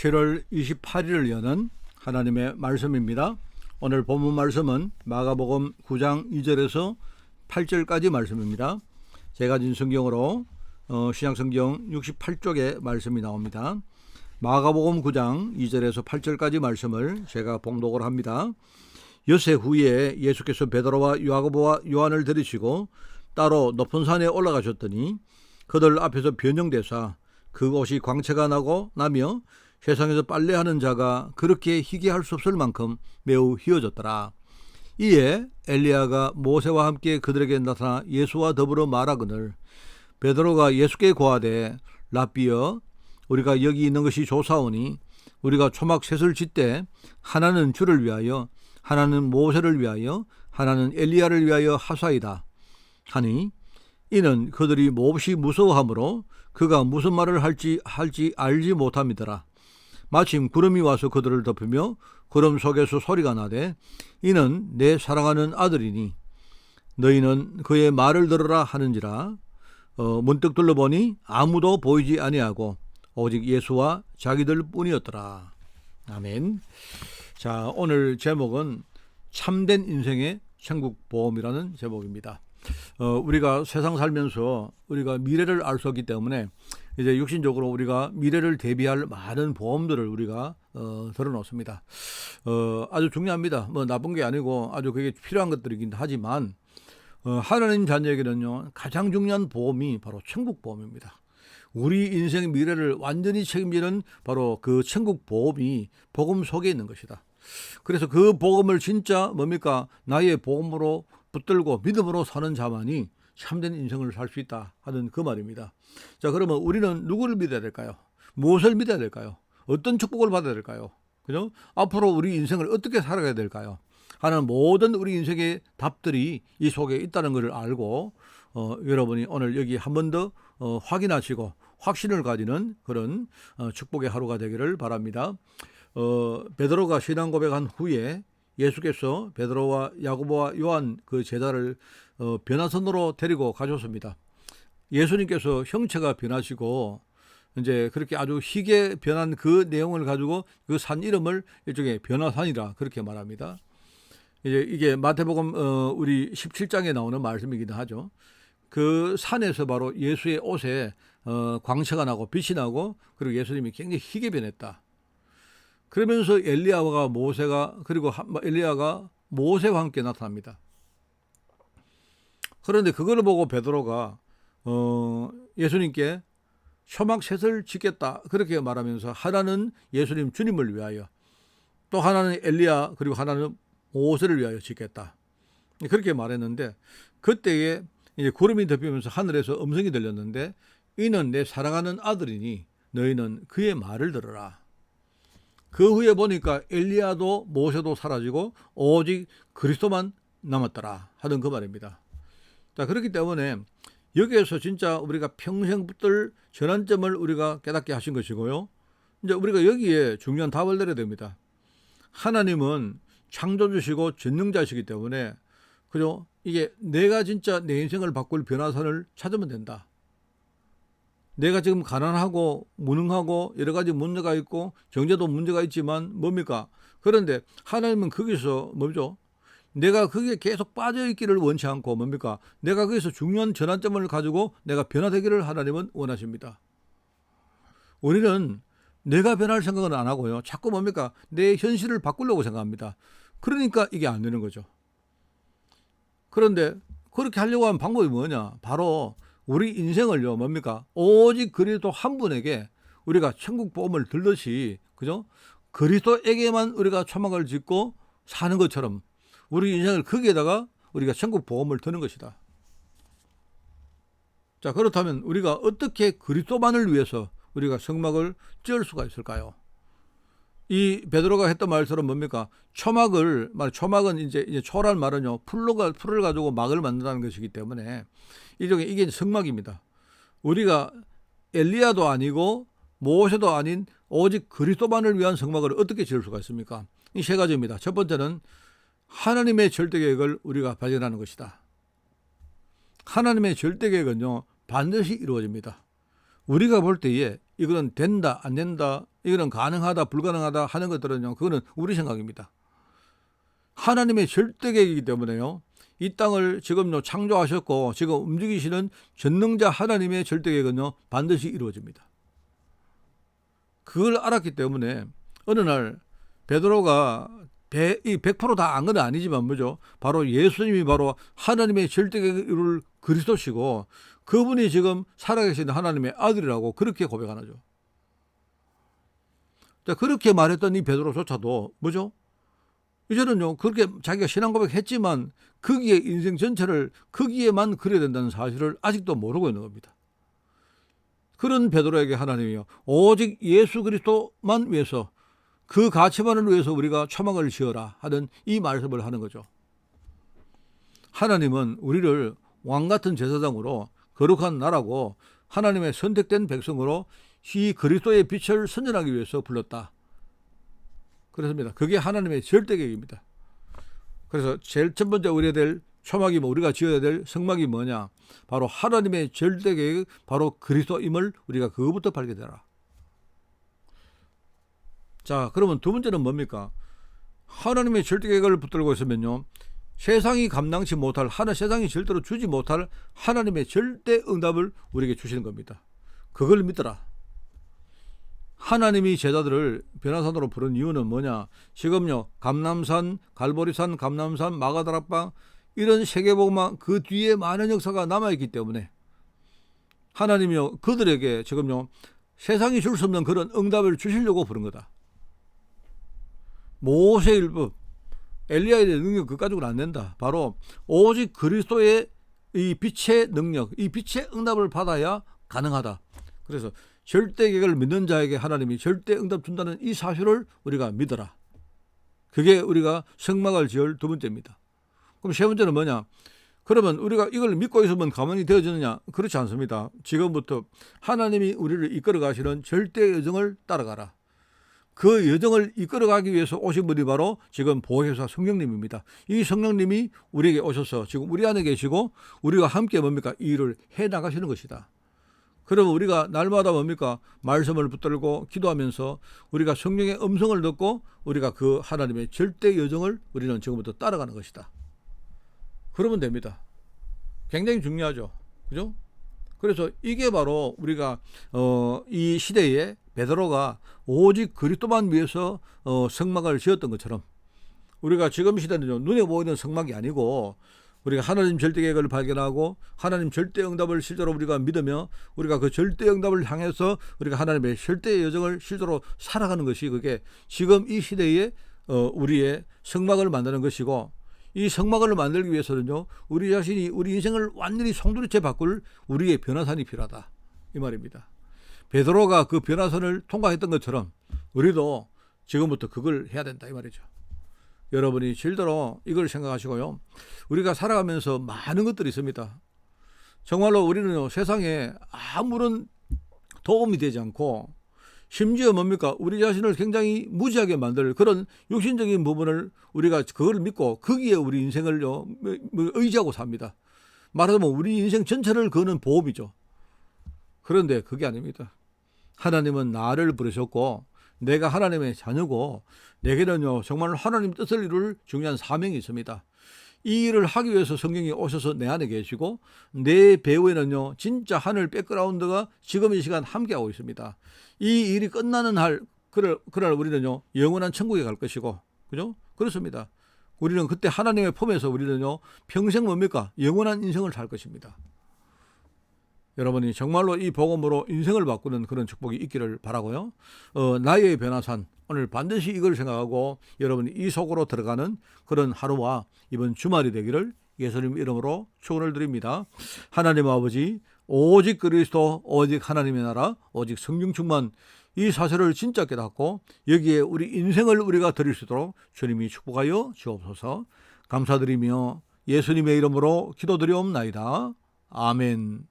7월 28일을 여는 하나님의 말씀입니다. 오늘 본문 말씀은 마가복음 9장 2절에서 8절까지 말씀입니다. 제가 진 성경으로 어, 신약성경 68쪽에 말씀이 나옵니다. 마가복음 9장 2절에서 8절까지 말씀을 제가 봉독을 합니다. 여세 후에 예수께서 베드로와 야고보와 요한을 들이시고 따로 높은 산에 올라가셨더니 그들 앞에서 변형되사 그곳이 광채가 나고 나며 세상에서 빨래하는 자가 그렇게 희게 할수 없을 만큼 매우 희어졌더라. 이에 엘리야가 모세와 함께 그들에게 나타나 예수와 더불어 말하거늘 베드로가 예수께 고하되 라비어 우리가 여기 있는 것이 조사오니 우리가 초막 셋을 짓되 하나는 주를 위하여 하나는 모세를 위하여 하나는 엘리야를 위하여 하사이다 하니 이는 그들이 몹시 무서워하므로 그가 무슨 말을 할지 할지 알지 못함이더라. 마침 구름이 와서 그들을 덮으며 구름 속에서 소리가 나되 이는 내 사랑하는 아들이니 너희는 그의 말을 들으라 하는지라 어, 문득 둘러보니 아무도 보이지 아니하고 오직 예수와 자기들 뿐이었더라. 아멘. 자 오늘 제목은 참된 인생의 천국 보험이라는 제목입니다. 어, 우리가 세상 살면서 우리가 미래를 알 수 없기 때문에 이제 육신적으로 우리가 미래를 대비할 많은 보험들을 우리가 어, 들어놓습니다. 어, 아주 중요합니다. 뭐 나쁜 게 아니고 아주 그게 필요한 것들이긴 하지만 어, 하나님 자녀에게는요 가장 중요한 보험이 바로 천국 보험입니다. 우리 인생의 미래를 완전히 책임지는 바로 그 천국 보험이 복음 속에 있는 것이다. 그래서 그 복음을 진짜 뭡니까 나의 복음으로 붙들고 믿음으로 사는 자만이 참된 인생을 살 수 있다 하는 그 말입니다. 자, 그러면 우리는 누구를 믿어야 될까요? 무엇을 믿어야 될까요? 어떤 축복을 받아야 될까요? 그죠? 앞으로 우리 인생을 어떻게 살아가야 될까요? 하는 모든 우리 인생의 답들이 이 속에 있다는 것을 알고 어, 여러분이 오늘 여기 한 번 더 어, 확인하시고 확신을 가지는 그런 어, 축복의 하루가 되기를 바랍니다. 어, 베드로가 신앙 고백한 후에 예수께서 베드로와 야고보와 요한 그 제자를 어, 변화선으로 데리고 가셨습니다. 예수님께서 형체가 변하시고 이제 그렇게 아주 희게 변한 그 내용을 가지고 그 산 이름을 일종의 변화산이라 그렇게 말합니다. 이제 이게 마태복음 어, 우리 17장에 나오는 말씀이기도 하죠. 그 산에서 바로 예수의 옷에 어, 광채가 나고 빛이 나고 그리고 예수님이 굉장히 희게 변했다. 그러면서 엘리야가 모세가 그리고 엘리야가 모세와 함께 나타납니다. 그런데 그거를 보고 베드로가 어, 예수님께 초막셋을 짓겠다 그렇게 말하면서 하나는 예수님 주님을 위하여 또 하나는 엘리야 그리고 하나는 모세를 위하여 짓겠다 그렇게 말했는데 그때에 이제 구름이 덮이면서 하늘에서 음성이 들렸는데 이는 내 사랑하는 아들이니 너희는 그의 말을 들어라. 그 후에 보니까 엘리야도 모세도 사라지고 오직 그리스도만 남았더라 하는 그 말입니다. 자 그렇기 때문에 여기에서 진짜 우리가 평생 붙들 전환점을 우리가 깨닫게 하신 것이고요. 이제 우리가 여기에 중요한 답을 내려야 됩니다. 하나님은 창조주시고 전능자시기 때문에 그죠? 이게 내가 진짜 내 인생을 바꿀 변화선을 찾으면 된다. 내가 지금 가난하고 무능하고 여러 가지 문제가 있고 경제도 문제가 있지만 뭡니까? 그런데 하나님은 거기서 뭐죠? 내가 거기에 계속 빠져 있기를 원치 않고 뭡니까? 내가 거기서 중요한 전환점을 가지고 내가 변화되기를 하나님은 원하십니다. 우리는 내가 변할 생각은 안 하고요. 자꾸 뭡니까? 내 현실을 바꾸려고 생각합니다. 그러니까 이게 안 되는 거죠. 그런데 그렇게 하려고 하는 방법이 뭐냐? 바로 우리 인생을요, 뭡니까? 오직 그리스도 한 분에게 우리가 천국 보험을 들듯이, 그죠? 그리스도에게만 우리가 초막을 짓고 사는 것처럼 우리 인생을 거기에다가 우리가 천국 보험을 드는 것이다. 자, 그렇다면 우리가 어떻게 그리스도만을 위해서 우리가 성막을 찌을 수가 있을까요? 이 베드로가 했던 말처럼 뭡니까? 초막을 말 초막은 이제 이제 초란 말은요 풀로가 풀을 가지고 막을 만든다는 것이기 때문에 이종의 이게 성막입니다. 우리가 엘리야도 아니고 모세도 아닌 오직 그리스도만을 위한 성막을 어떻게 지을 수가 있습니까? 이 세 가지입니다. 첫 번째는 하나님의 절대 계획을 우리가 발견하는 것이다. 하나님의 절대 계획은요 반드시 이루어집니다. 우리가 볼 때에 이거는 된다 안 된다 이거는 가능하다 불가능하다 하는 것들은요 그거는 우리 생각입니다. 하나님의 절대 계획이기 때문에요. 이 땅을 지금요 창조하셨고 지금 움직이시는 전능자 하나님의 절대 계획은요 반드시 이루어집니다. 그걸 알았기 때문에 어느 날 베드로가 이 100%다 안 건 아니지만 뭐죠? 바로 예수님이 바로 하나님의 절대 계획을 그리스도시고 그분이 지금 살아계신 하나님의 아들이라고 그렇게 고백하죠. 자, 그렇게 말했던 이 베드로조차도 뭐죠? 이제는요 그렇게 자기가 신앙 고백했지만 거기에 인생 전체를 거기에만 그려야 된다는 사실을 아직도 모르고 있는 겁니다. 그런 베드로에게 하나님이요 오직 예수 그리스도만 위해서 그 가치만을 위해서 우리가 초막을 지어라 하는 이 말씀을 하는 거죠. 하나님은 우리를 왕 같은 제사장으로 거룩한 나라고 하나님의 선택된 백성으로 이 그리스도의 빛을 선전하기 위해서 불렀다. 그렇습니다. 그게 하나님의 절대 계획입니다. 그래서 제일 첫 번째 우리가 될 초막이 뭐 우리가 지어야 될 성막이 뭐냐? 바로 하나님의 절대 계획, 바로 그리스도임을 우리가 그거부터 발견해라. 자, 그러면 두 번째는 뭡니까? 하나님의 절대 계획을 붙들고 있으면요. 세상이 감당치 못할 하나 세상이 절대로 주지 못할 하나님의 절대 응답을 우리에게 주시는 겁니다. 그걸 믿더라. 하나님이 제자들을 변화산으로 부른 이유는 뭐냐? 지금요 감남산, 갈보리산, 감남산, 마가다락방 이런 세계복음화 그 뒤에 많은 역사가 남아 있기 때문에 하나님이요 그들에게 지금요 세상이 줄 수 없는 그런 응답을 주시려고 부른 거다. 모세 일법, 엘리야의 능력 그 가지고는 안 된다. 바로 오직 그리스도의 이 빛의 능력, 이 빛의 응답을 받아야 가능하다. 그래서 절대 계획을 믿는 자에게 하나님이 절대 응답 준다는 이 사실을 우리가 믿어라. 그게 우리가 성막을 지을 두 번째입니다. 그럼 세 번째는 뭐냐? 그러면 우리가 이걸 믿고 있으면 가만히 되어지느냐? 그렇지 않습니다. 지금부터 하나님이 우리를 이끌어 가시는 절대 여정을 따라가라. 그 여정을 이끌어가기 위해서 오신 분이 바로 지금 보혜사 성령님입니다. 이 성령님이 우리에게 오셔서 지금 우리 안에 계시고 우리가 함께 뭡니까? 이 일을 해 나가시는 것이다. 그러면 우리가 날마다 뭡니까? 말씀을 붙들고 기도하면서 우리가 성령의 음성을 듣고 우리가 그 하나님의 절대 여정을 우리는 지금부터 따라가는 것이다. 그러면 됩니다. 굉장히 중요하죠. 그죠? 그래서 이게 바로 우리가 어, 이 시대에 베드로가 오직 그리스도만 위해서 어, 성막을 지었던 것처럼 우리가 지금 시대는 눈에 보이는 성막이 아니고 우리가 하나님 절대 계획을 발견하고 하나님 절대 응답을 실제로 우리가 믿으며 우리가 그 절대 응답을 향해서 우리가 하나님의 절대 여정을 실제로 살아가는 것이 그게 지금 이 시대에 어, 우리의 성막을 만드는 것이고 이 성막을 만들기 위해서는요 우리 자신이 우리 인생을 완전히 송두리째 바꿀 우리의 변화산이 필요하다 이 말입니다. 베드로가 그 변화선을 통과했던 것처럼 우리도 지금부터 그걸 해야 된다 이 말이죠. 여러분이 실제로 이걸 생각하시고요. 우리가 살아가면서 많은 것들이 있습니다. 정말로 우리는 세상에 아무런 도움이 되지 않고 심지어 뭡니까? 우리 자신을 굉장히 무지하게 만들 그런 육신적인 부분을 우리가 그걸 믿고 거기에 우리 인생을요 뭐, 뭐 의지하고 삽니다. 말하자면 우리 인생 전체를 거는 보험이죠. 그런데 그게 아닙니다. 하나님은 나를 부르셨고 내가 하나님의 자녀고 내게는요 정말 하나님 뜻을 이룰 중요한 사명이 있습니다. 이 일을 하기 위해서 성경이 오셔서 내 안에 계시고 내 배후에는요 진짜 하늘 백그라운드가 지금 이 시간 함께하고 있습니다. 이 일이 끝나는 할 그날, 그날 우리는요 영원한 천국에 갈 것이고 그죠? 그렇습니다. 우리는 그때 하나님의 품에서 우리는요 평생 뭡니까 영원한 인생을 살 것입니다. 여러분이 정말로 이 복음으로 인생을 바꾸는 그런 축복이 있기를 바라고요. 어, 나의 변화산 오늘 반드시 이걸 생각하고 여러분이 이 속으로 들어가는 그런 하루와 이번 주말이 되기를 예수님 이름으로 축원을 드립니다. 하나님 아버지 오직 그리스도 오직 하나님의 나라 오직 성령 충만 이 사실을 진짜 깨닫고 여기에 우리 인생을 우리가 드릴 수 있도록 주님이 축복하여 주옵소서 감사드리며 예수님의 이름으로 기도드리옵나이다. 아멘.